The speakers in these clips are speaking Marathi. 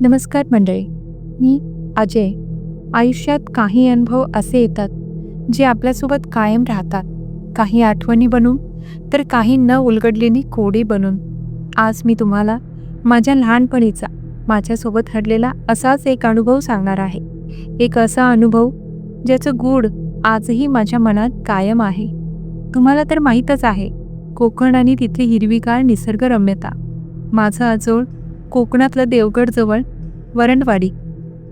नमस्कार मंडळी. मी अजय. आयुष्यात काही अनुभव असे येतात जे आपल्यासोबत कायम राहतात. काही आठवणी बनून तर काही न उलगडलेली कोडी बनून. आज मी तुम्हाला माझ्या लहानपणीचा माझ्यासोबत हडलेला असाच एक अनुभव सांगणार आहे. एक असा अनुभव ज्याचं गूढ आजही माझ्या मनात कायम आहे. तुम्हाला तर माहीतच आहे कोकण आणि तिथली हिरवीगार निसर्गरम्यता. माझं आजोळ कोकणातलं देवगडजवळ वरणवाडी.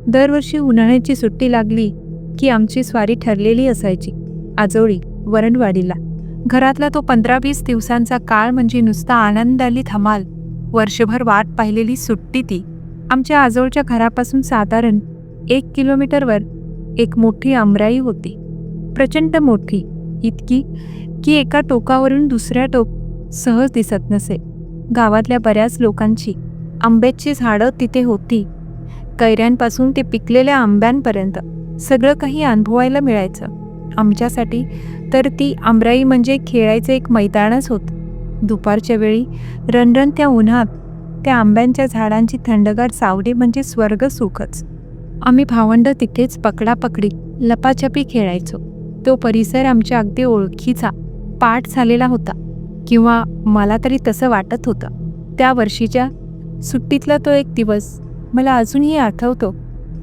दरवर्षी उन्हाळ्याची सुट्टी लागली की आमची स्वारी ठरलेली असायची आजोळी वरणवाडीला. घरातला तो पंधरा वीस दिवसांचा काळ म्हणजे नुसता आनंदाली धमाल वर्षभर वाट पाहिलेली सुट्टी ती. आमच्या आजोळच्या घरापासून साधारण एक किलोमीटरवर एक मोठी आमराई होती. प्रचंड मोठी इतकी की एका टोकावरून दुसऱ्या टोक सहज दिसत नसे. गावातल्या बऱ्याच लोकांची आंब्याची झाडं तिथे होती. कैऱ्यांपासून ते पिकलेल्या आंब्यांपर्यंत सगळं काही अनुभवायला मिळायचं. आमच्यासाठी तर ती आमराई म्हणजे खेळायचं एक मैदानच होतं. दुपारच्या वेळी रणरण त्या उन्हात त्या आंब्यांच्या झाडांची थंडगार सावली म्हणजे स्वर्ग सुखच. आम्ही भावंड तिथेच पकडापकडी लपाछपी खेळायचो. तो परिसर आमच्या अगदी ओळखीचा पाठ झालेला होता किंवा मला तरी तसं वाटत होतं. त्या वर्षीच्या सुट्टीतला तो एक दिवस मला अजूनही आठवतो.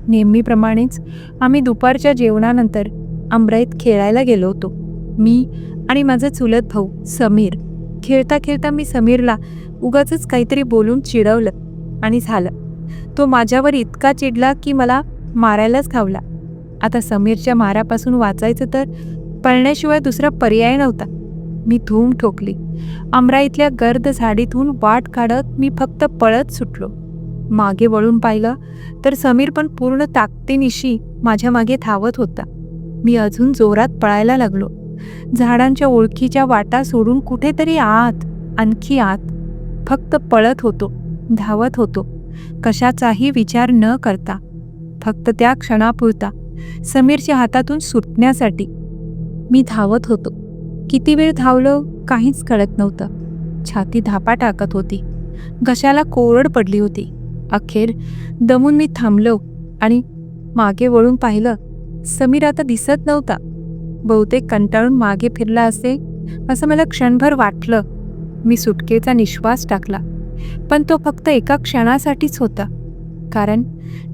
नेहमीप्रमाणेच आम्ही दुपारच्या जेवणानंतर अमराईत खेळायला गेलो होतो. मी आणि माझा चुलत भाऊ समीर. खेळता खेळता मी समीरला उगाच काहीतरी बोलून चिडवलं आणि झालं. तो माझ्यावर इतका चिडला की मला मारायलाच खावला आता समीरच्या मारापासून वाचायचं तर पळण्याशिवाय दुसरा पर्याय नव्हता. मी धूम ठोकली. अमराईतल्या गर्द झाडीतून वाट काढत मी फक्त पळत सुटलो. मागे वळून पाहिलं तर समीर पण पूर्ण ताकदीनिशी माझ्या मागे धावत होता. मी अजून जोरात पळायला लागलो. झाडांच्या ओळखीच्या वाटा सोडून कुठेतरी आत आणखी आत फक्त पळत होतो धावत होतो. कशाचाही विचार न करता फक्त त्या क्षणापुरता समीरच्या हातातून सुटण्यासाठी मी धावत होतो. किती वेळ धावलो काहीच कळत नव्हतं. छाती धापा टाकत होती. घशाला कोरड पडली होती. अखेर दमून मी थांबलो आणि मागे वळून पाहिलं समीर आता दिसत नव्हता. बहुतेक कंटाळून मागे फिरला असे असं मला क्षणभर वाटलं. मी सुटकेचा निश्वास टाकला. पण तो फक्त एका क्षणासाठीच होता. कारण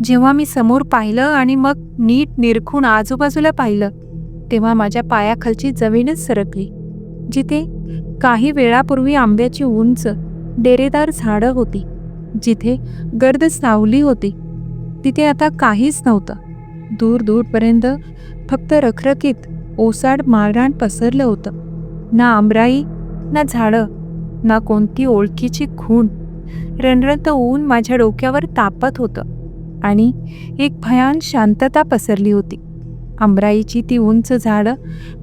जेव्हा मी समोर पाहिलं आणि मग नीट निरखून आजूबाजूला पाहिलं तेव्हा माझ्या पायाखालची जमीनच सरकली जिथे काही वेळापूर्वी आंब्याची उंच डेरेदार झाडं होती जिथे गर्द सावली होती. तिथे आता काहीच नव्हतं. दूर दूरपर्यंत फक्त रखरखीत ओसाड माळरान पसरलं होतं. ना आंबराई ना झाडं ना कोणती ओळखीची खूण. रणरणत ऊन माझ्या डोक्यावर तापत होतं आणि एक भयान शांतता पसरली होती. आंबराईची ती उंच झाडं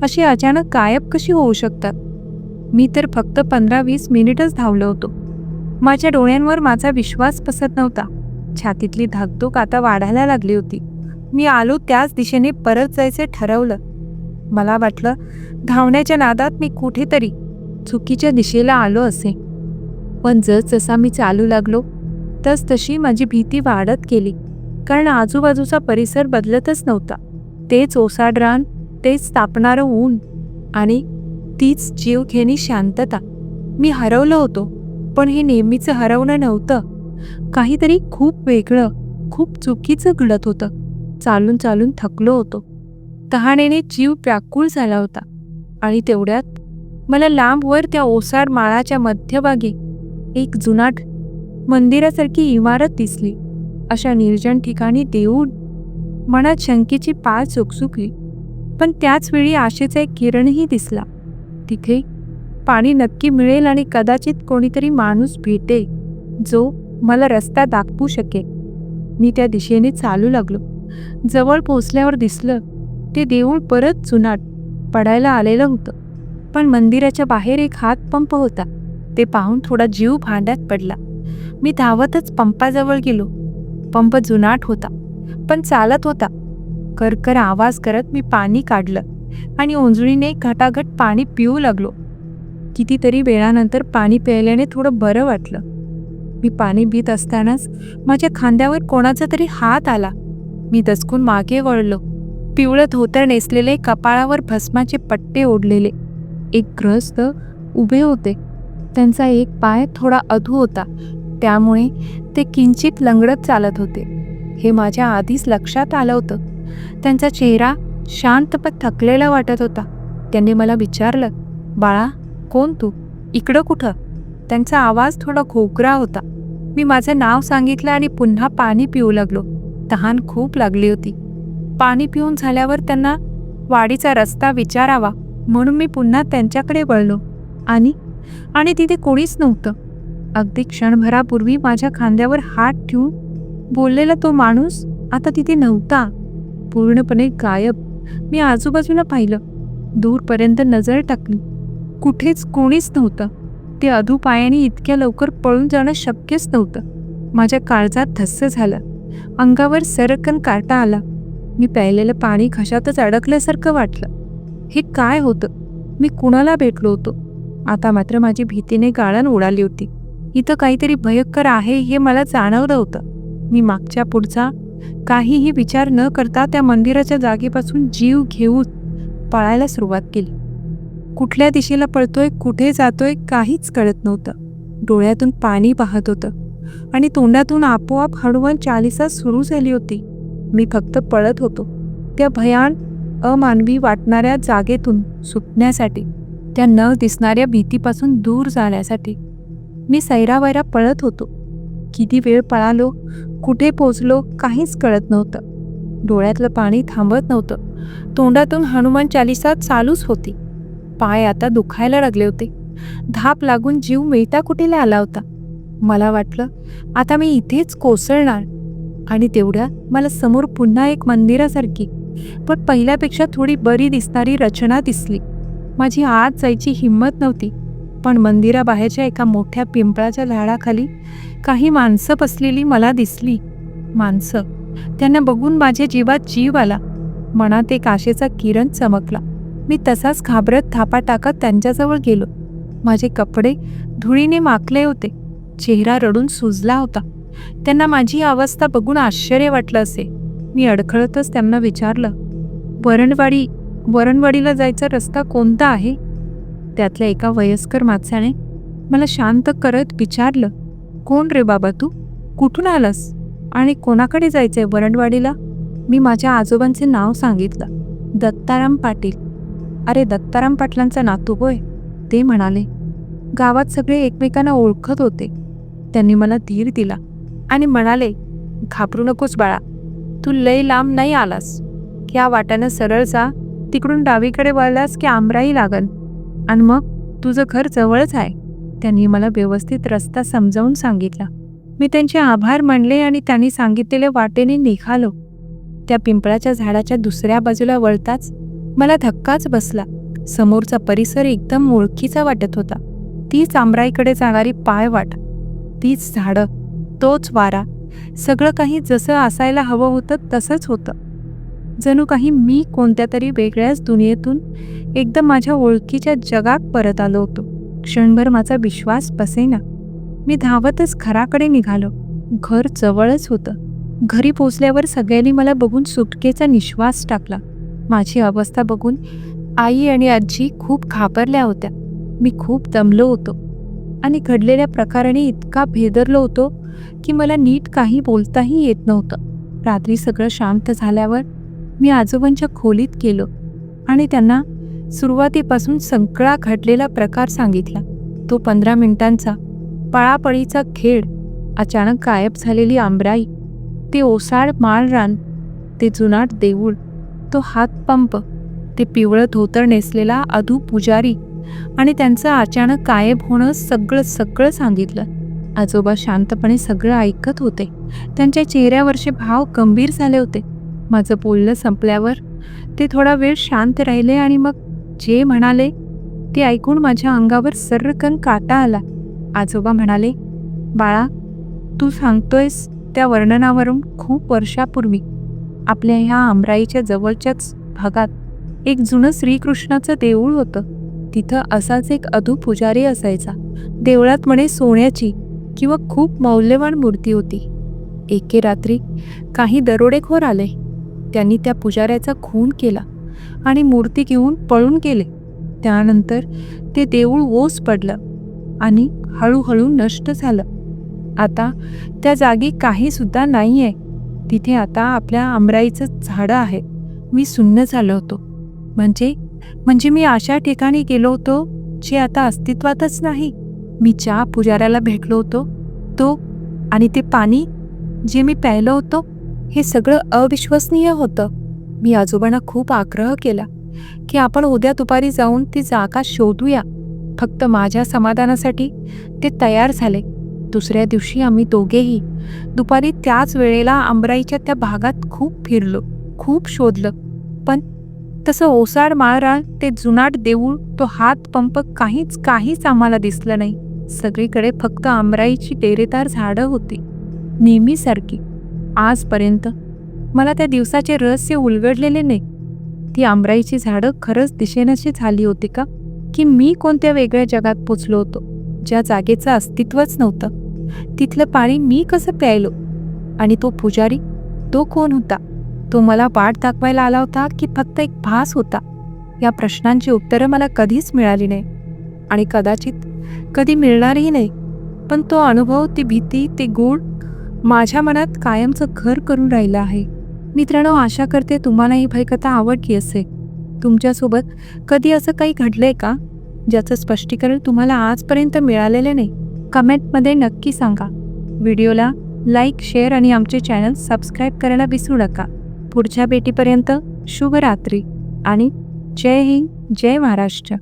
अशी अचानक गायब कशी होऊ शकतात? मी तर फक्त पंधरा वीस मिनिटच धावलो होतो. माझ्या डोळ्यांवर माझा विश्वास पसत नव्हता. छातीतली धाकधूक आता वाढायला लागली होती. मी आलो त्याच दिशेने परत जायचे ठरवलं. मला वाटलं धावण्याच्या नादात मी कुठेतरी चुकीच्या दिशेला आलो असे. पण जसजसा मी चालू लागलो तस तशी माझी भीती वाढत गेली. कारण आजूबाजूचा परिसर बदलतच नव्हता. तेच ओसाड रान तेच तापणारं ऊन आणि तीच जीवघेणी शांतता. मी हरवलो होतो पण हे नेहमीचं हरवणं नव्हतं. काहीतरी खूप वेगळं खूप चुकीचं घडत होतं. चालून चालून थकलो होतो. तहानेने जीव व्याकुळ झाला होता आणि तेवढ्यात मला लांबवर त्या ओसाड माळाच्या मध्यभागी एक जुनाट मंदिरासारखी इमारत दिसली. अशा निर्जन ठिकाणी देऊळ मनात शंकेची पाळ चुकचुकली पण त्याच वेळी आशेचा एक किरणही दिसला. तिथे पाणी नक्की मिळेल आणि कदाचित कोणीतरी माणूस भेटेल जो मला रस्ता दाखवू शकेल. मी त्या दिशेने चालू लागलो. जवळ पोचल्यावर दिसलं ते देऊळ परत जुनाट पडायला आलेलं होतं. पण मंदिराच्या बाहेर एक हात पंप होता. ते पाहून थोडा जीव भांड्यात पडला. मी धावतच पंपाजवळ गेलो. पंप जुनाट होता. पण चालत होता. करकर आवाज करत मी पाणी काढलं आणि ओंजळीने घटाघट पाणी पिऊ लागलो. कितीतरी वेळानंतर पाणी प्यायल्याने थोडं बरं वाटलं. मी पाणी पित असतानाच माझ्या खांद्यावर कोणाचा तरी हात आला. मी दचकून मागे वळलो. पिवळं धोतर नेसलेले कपाळावर भस्माचे पट्टे ओढलेले. एक ग्रस्त उभे होते. त्यांचा एक पाय थोडा अधू होता. त्यामुळे ते किंचित लंगडत चालत होते. हे माझ्या आधीच लक्षात आलं होतं. त्यांचा चेहरा शांत पण थकलेला वाटत होता. त्यांनी मला विचारलं बाळा कोण तू? इकडं कुठं? त्यांचा आवाज थोडा घोगरा होता. मी माझं नाव सांगितलं आणि पुन्हा पाणी पिऊ लागलो. तहान खूप लागली होती. पाणी पिऊन झाल्यावर त्यांना वाडीचा रस्ता विचारावा म्हणून मी पुन्हा त्यांच्याकडे वळलो. आणि आणि तिथे कोणीच नव्हतं. अगदी क्षणभरापूर्वी माझ्या खांद्यावर हात ठेवून बोललेला तो माणूस आता तिथे नव्हता. पूर्णपणे गायब. मी आजूबाजूला पाहिलं. दूरपर्यंत नजर टाकली. कुठेच कोणीच नव्हतं. ते अधू पायाने इतक्या लवकर पळून जाणं शक्यच नव्हतं. माझ्या काळजात धस्स झालं. अंगावर सरकन काटा आला. मी प्यायलेलं पाणी घशातच अडकल्यासारखं वाटलं. हे काय होतं? मी कुणाला भेटलो होतो? आता मात्र माझी भीतीने गाळण उडाली होती. इथं काहीतरी भयंकर आहे हे मला जाणवलं होतं. मी मागच्या पुढचा काहीही विचार न करता त्या मंदिराच्या जागेपासून जीव घेऊन पळायला सुरुवात केली. कुठल्या दिशेला पळतोय कुठे जातोय काहीच कळत नव्हतं. डोळ्यातून पाणी वाहत होतं आणि तोंडातून आपोआप हळूहळू चालिसा सुरू झाली होती. मी फक्त पळत होतो. त्या भयान अमानवी वाटणाऱ्या जागेतून सुटण्यासाठी त्या न दिसणाऱ्या भीतीपासून दूर जाण्यासाठी मी सैरावैरा पळत होतो. किती वेळ पळालो कुठे पोचलो काहीच कळत नव्हतं. डोळ्यातलं पाणी थांबत नव्हतं. तोंडातून हनुमान चालिसा चालूच होती. पाय आता दुखायला लागले होते. धाप लागून जीव मिळता कुठेला आला होता? मला वाटलं आता मी इथेच कोसळणार. आणि तेवढ्या मला समोर पुन्हा एक मंदिरासारखी पण पहिल्यापेक्षा थोडी बरी दिसणारी रचना दिसली. माझी आत जायची हिंमत नव्हती. पण मंदिराबाहेरच्या एका मोठ्या पिंपळाच्या झाडाखाली काही माणसं बसलेली मला दिसली. माणसं. त्यांना बघून माझ्या जीवात जीव आला. मनात एक आशेचा किरण चमकला. मी तसाच घाबरत थापा टाकत त्यांच्याजवळ गेलो. माझे कपडे धुळीने माखले होते. चेहरा रडून सुजला होता. त्यांना माझी अवस्था बघून आश्चर्य वाटलं असे. मी अडखळतच त्यांना विचारलं वरणवाडी वरणवाडीला जायचा रस्ता कोणता आहे? त्यातल्या एका वयस्कर माणसाने मला शांत करत विचारलं कोण रे बाबा तू? कुठून आलास? आणि कोणाकडे जायचंय वरणवाडीला मी माझ्या आजोबांचे नाव सांगितलं. दत्ताराम पाटील. अरे दत्ताराम पाटलांचा नातू होय ते म्हणाले. गावात सगळे एकमेकांना ओळखत होते. त्यांनी मला धीर दिला आणि म्हणाले घाबरू नकोस बाळा तू लय लांब नाही आलास. या वाट्यानं सरळ जा तिकडून डावीकडे वळलास की आमराई लागन. आणि मग तुझं घर जवळच आहे. त्यांनी मला व्यवस्थित रस्ता समजावून सांगितला. मी त्यांचे आभार मानले आणि त्यांनी सांगितलेल्या वाटेने निघालो. त्या पिंपळाच्या झाडाच्या दुसऱ्या बाजूला वळताच मला धक्काच बसला. समोरचा परिसर एकदम ओळखीचा वाटत होता. तीच आमराईकडे जाणारी पाय वाट तीच झाडं तोच वारा सगळं काही जसं असायला हवं होतं तसंच होतं. जणू काही मी कोणत्या तरी वेगळ्याच दुनियेतून एकदम माझ्या ओळखीच्या जगात परत आलो होतो. क्षणभर माझा विश्वास बसेना. मी धावतच घराकडे निघालो. घर जवळच होतं. घरी पोचल्यावर सगळ्यांनी मला बघून सुटकेचा निश्वास टाकला. माझी अवस्था बघून आई आणि आजी खूप घाबरल्या होत्या. मी खूप दमलो होतो. आणि घडलेल्या प्रकाराने इतका भेदरलो होतो की मला नीट काही बोलताही येत नव्हतं. रात्री सगळं शांत झाल्यावर मी आजोबांच्या खोलीत गेलो आणि त्यांना सुरुवातीपासून सगळा घडलेला प्रकार सांगितला. तो पंधरा मिनिटांचा पळापळीचा खेळ अचानक गायब झालेली आंबराई ते ओसाड माळरान ते जुनाट देऊळ तो हातपंप ते पिवळं धोतर नेसलेला अधू पुजारी आणि त्यांचं अचानक गायब होणं सगळं सगळं सांगितलं. आजोबा शांतपणे सगळं ऐकत होते. त्यांच्या चेहऱ्यावरचे भाव गंभीर झाले होते. माझं बोलणं संपल्यावर ते थोडा वेळ शांत राहिले आणि मग जे म्हणाले ते ऐकून माझ्या अंगावर सर्रकन काटा आला. आजोबा म्हणाले बाळा तू सांगतोयस त्या वर्णनावरून खूप वर्षापूर्वी आपल्या ह्या आमराईच्या जवळच्याच भागात एक जुनं श्रीकृष्णाचं देऊळ होतं. तिथं असाच एक अधू पुजारी असायचा. देवळात म्हणे सोन्याची किंवा खूप मौल्यवान मूर्ती होती. एके रात्री काही दरोडेखोर आले. त्यांनी त्या पुजाऱ्याचा खून केला आणि मूर्ती घेऊन पळून गेले. त्यानंतर ते देऊळ ओस पडलं आणि हळूहळू नष्ट झालं. आता त्या जागी काहीसुद्धा नाही आहे तिथे आता आपल्या आमराईचं झाडं आहे. मी सुन्न झालो होतो. म्हणजे म्हणजे मी अशा ठिकाणी गेलो होतो जे आता अस्तित्वातच नाही. मी ज्या पुजाऱ्याला भेटलो होतो तो आणि ते पाणी जे मी प्यायलो होतो हे सगळं अविश्वसनीय होतं. मी आजोबांना खूप आग्रह केला की आपण उद्या दुपारी जाऊन ती जागा शोधूया. फक्त माझ्या समाधानासाठी ते तयार झाले. दुसऱ्या दिवशी आम्ही दोघेही दुपारी त्याच वेळेला आंबराईच्या त्या भागात खूप फिरलो खूप शोधलं. पण तसं ओसाड माळराळ ते जुनाट देऊळ तो हात पंप काहीच काहीच आम्हाला दिसलं नाही. सगळीकडे फक्त आंबराईची डेरेदार झाडं होती. नेहमीसारखी. आजपर्यंत मला त्या दिवसाचे रहस्य उलगडलेले नाही. ती आंबराईची झाडं खरंच दिशेनशी झाली होती का? की मी कोणत्या वेगळ्या जगात पोचलो होतो ज्या जागेचं अस्तित्वच नव्हतं? तिथलं पाणी मी कसं प्यायलो? आणि तो पुजारी? तो कोण होता? तो मला वाट दाखवायला आला होता की फक्त एक भास होता? या प्रश्नांची उत्तरं मला कधीच मिळाली नाही. आणि कदाचित कधी मिळणारही नाही. पण तो अनुभव ती भीती ते गुण माझ्या मनात कायमचं घर करून राहिलं आहे. मित्रांनो आशा करते तुम्हाला ही भयकथा आवडली असेल. तुमच्यासोबत कधी असं काही घडलंय का? ज्याचं स्पष्टीकरण तुम्हाला आजपर्यंत मिळालेलं नाही कमेंटमध्ये नक्की सांगा. व्हिडिओला लाईक शेअर आणि आमचे चॅनल सबस्क्राईब करायला विसरू नका. पुढच्या भेटीपर्यंत शुभरात्री आणि जय हिंद जय महाराष्ट्र.